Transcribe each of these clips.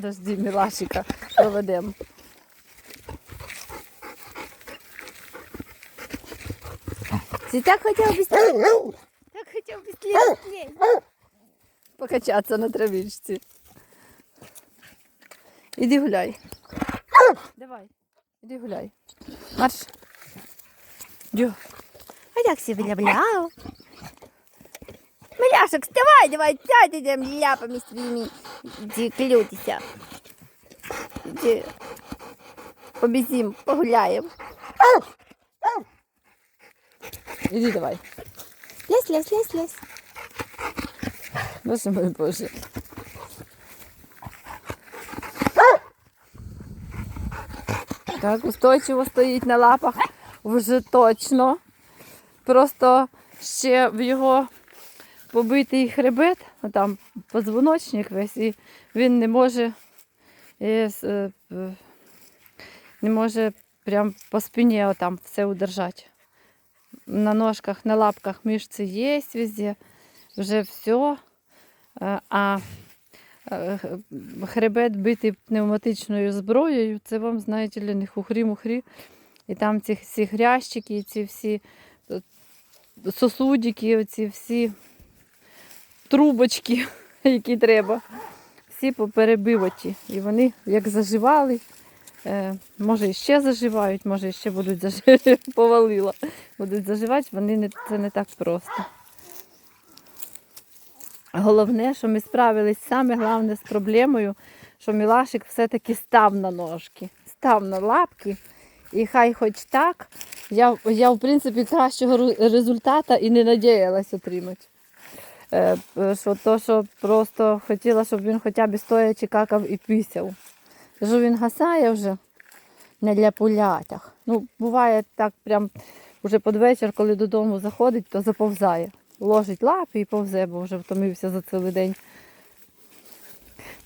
подожди, Мілашика проведемо. Ти так хотів быстрее. Так хотів быстрее, быстрее. Покачатися на травичці. Іди гуляй. Давай, іди гуляй. Марш. Дю. А як себе бля-бля? Миляшек, вставай, давай, сядь этим ляпами своими. Иди, клютися. Иди. Побезим, погуляем. Иди давай. Лезь, лезь, лезь, лезь. Боже мой боже. Так, устойчиво стоїть на лапах вже точно. Просто ще в його побитий хребет, там позвоночник весь, і він не може, е, с- е, п- не може прям по спині отам все удержати. На ножках, на лапках мишці є везде, вже все. Е, А е, хребет битий пневматичною зброєю, це вам, знаєте ли, не хухрі-мухрі. І там ці, ці грящики, ці всі е, сосудики, оці всі трубочки, які треба, всі поперебиваті. І вони як заживали, е, може і ще заживають, може ще будуть заживати, повалила. Будуть заживати, вони не, це не так просто. Головне, що ми справились саме головне з проблемою, що Мілашик все-таки став на ножки, став на лапки. І хай хоч так, я, я в принципі кращого результату і не надіялась отримати. Е, п- що то, що просто хотіла, щоб він хоча б стоячи какав і пісяв. Кажу, він гасає вже не для пулятях. Ну, буває так, прям вже під вечір, коли додому заходить, то заповзає. Ложить лапи і повзе, бо вже втомився за цілий день.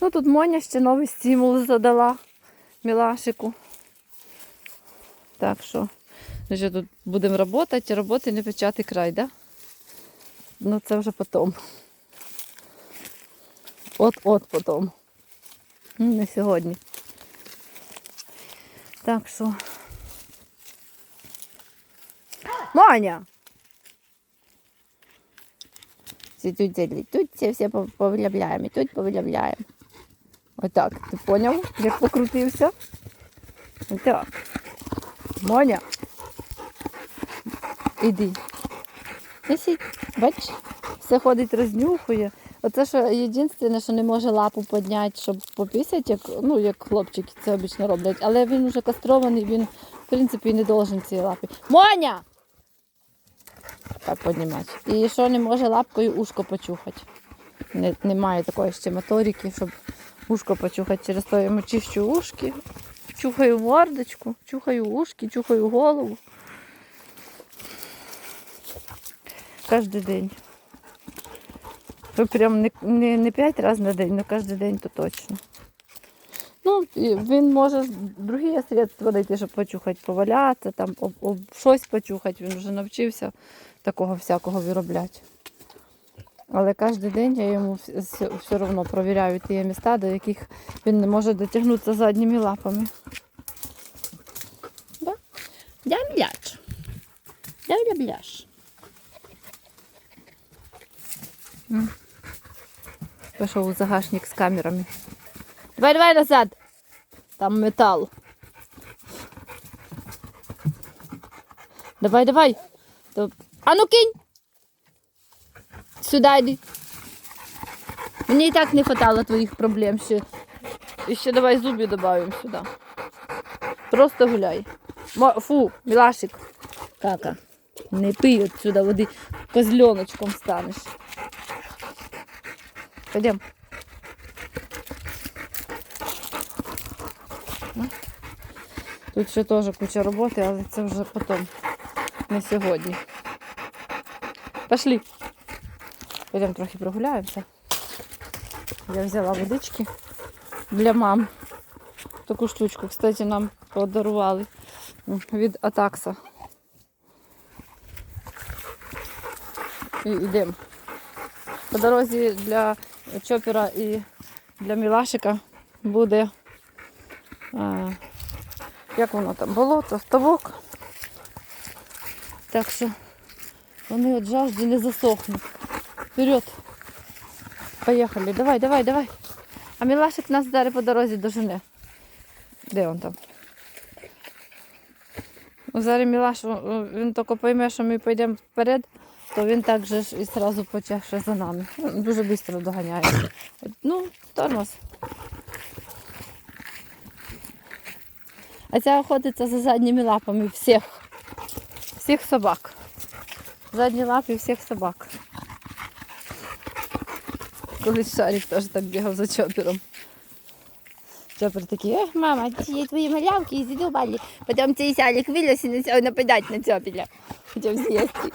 Ну тут Моня ще новий стимул задала Мілашику. Так що, вже тут будемо працювати, роботи не печати край, да? Ну це вже потім. От-от потім. Не сьогодні. Так що. Маня! Тут тут все, все пов- і тут повиявляємо. Отак, ти поняв, як покрутився? Отак. Моня. Іди. Несіть, бач, все ходить, рознюхує. Оце що єдине, що не може лапу підняти, щоб попісять, як, ну, як хлопчики це обично роблять. Але він вже кастрований, він, в принципі, не должен цієї лапи. Моня! Так піднімати. І що не може лапкою ушко почухати. Не, немає такої ще моторики, щоб ушко почухати. Через то я йому чищу ушки, чухаю мордочку, чухаю ушки, чухаю голову. Кожен день. Прям не, не, не п'ять разів на день, але кожен день то точно. Ну, він може другі средства знайти, щоб почухати, повалятися, там, об, об щось почухати, він вже навчився такого всякого виробляти. Але кожен день я йому все, все одно провіряю ті міста, до яких він не може дотягнутися задніми лапами. Да? Да, м'яч. Бляш. Пішов у загашник з камерами. Давай, давай назад. Там метал. Давай, давай. А ну кинь. Сюди йди. Мені і так не хватало твоїх проблем ще. І ще давай зубі додаємо сюди. Просто гуляй. Фу, Мілашик. Кака. Не пий отсюда води. Козленочком станеш. Пойдем. Тут ще теж куча роботи, але це вже потім. Не сьогодні. Пошли. Пойдемо трохи прогуляємося. Я взяла водички для мам. Таку штучку, кстати, нам подарували від Атакса. І йдемо. По дорозі для чопера і для Мілашика буде. А, як воно там, болото, ставок. Так що вони от жажді не засохнуть. Вперед. Поїхали. Давай, давай, давай. А Мілашик нас зараз по дорозі дожене. Де він там? Ну, Зараз Мілаш, він тільки пойме, що ми підемо вперед, то він так же ж і одразу потягше за нами. Він Дуже швидко доганяє. Ну, тормоз. А ця охотиться за задніми лапами всіх. Всіх собак. Задні лапи всіх собак. Колись шарик теж так бігав за чопером. Чопер такий, ех, мама, ці твої малявки і задовбали. Потім цей сялік вилез і почав нападати на цьопіля. Хотів з'їсти.